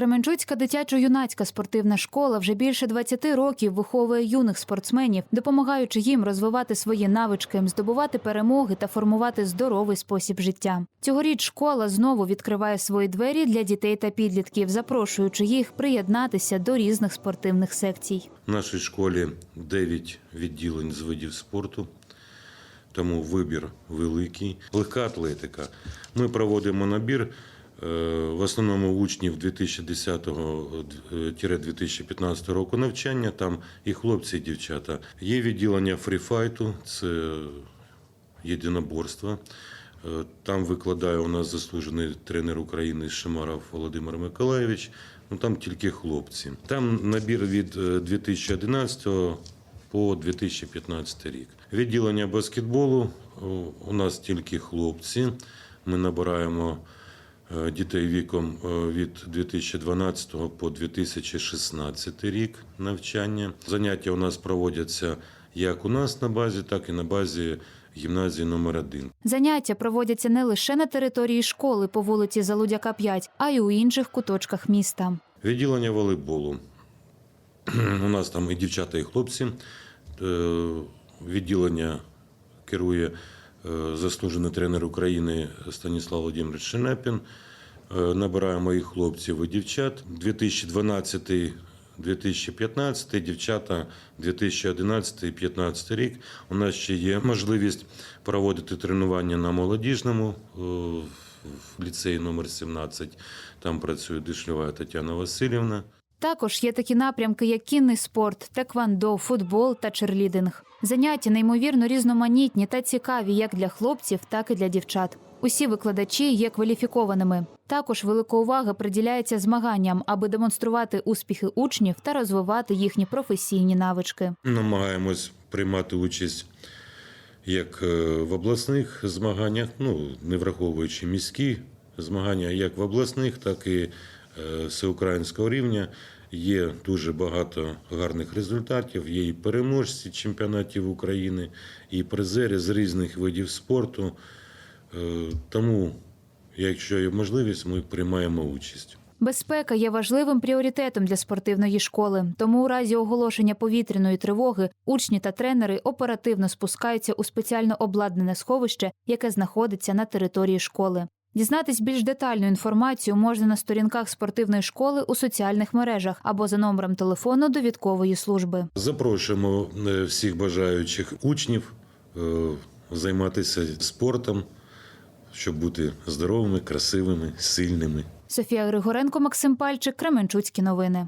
Кременчуцька дитячо-юнацька спортивна школа вже більше 20 років виховує юних спортсменів, допомагаючи їм розвивати свої навички, здобувати перемоги та формувати здоровий спосіб життя. Цьогоріч школа знову відкриває свої двері для дітей та підлітків, запрошуючи їх приєднатися до різних спортивних секцій. В нашій школі 9 відділень з видів спорту, тому вибір великий. Легка атлетика. Ми проводимо набір в основному учнів 2010-2015 року навчання. Там і хлопці, і дівчата. Є відділення фріфайту, це єдиноборство. Е, Там викладає у нас заслужений тренер України Шимаров Володимир Миколаєвич. Ну там тільки хлопці. Там набір від е, 2011 по 2015 рік. Відділення баскетболу у нас тільки хлопці. Ми набираємо е, дітей віком е, від 2012 по 2016 рік навчання. Заняття у нас проводяться як у нас на базі, так і на базі гімназії номер 1 Заняття проводяться не лише на території школи по вулиці Залудяка 5, а й у інших куточках міста. Відділення волейболу. У нас там і дівчата, і хлопці. Е, Відділення керує е, заслужений тренер України Станіслав Володимирович Шенепін. Е, Набираємо і хлопців, і дівчат. 2012-2015, дівчата 2011-2015 рік. У нас ще є можливість проводити тренування на молодіжному е, в ліцеї номер 17. Там працює Дишльова Тетяна Васильівна. Також є такі напрямки, як кінний спорт, теквандо, футбол та черлідинг. Заняття неймовірно різноманітні та цікаві як для хлопців, так і для дівчат. Усі викладачі є кваліфікованими. Також велика увага приділяється змаганням, аби демонструвати успіхи учнів та розвивати їхні професійні навички. Намагаємось приймати участь як е, в обласних змаганнях, ну не враховуючи міські змагання, як в обласних, так і всеукраїнського рівня. Є дуже багато гарних результатів. Є і переможці чемпіонатів України, і призери з різних видів спорту. Е, Тому, якщо є можливість, ми приймаємо участь. Безпека є важливим пріоритетом для спортивної школи. Тому у разі оголошення повітряної тривоги учні та тренери оперативно спускаються у спеціально обладнане сховище, яке знаходиться на території школи. Дізнатись більш детальну інформацію можна на сторінках спортивної школи у соціальних мережах або за номером телефону довідкової служби. Запрошуємо е, всіх бажаючих учнів е, займатися спортом, щоб бути здоровими, красивими, сильними. Софія Григоренко, Максим Пальчик, Кременчуцькі новини.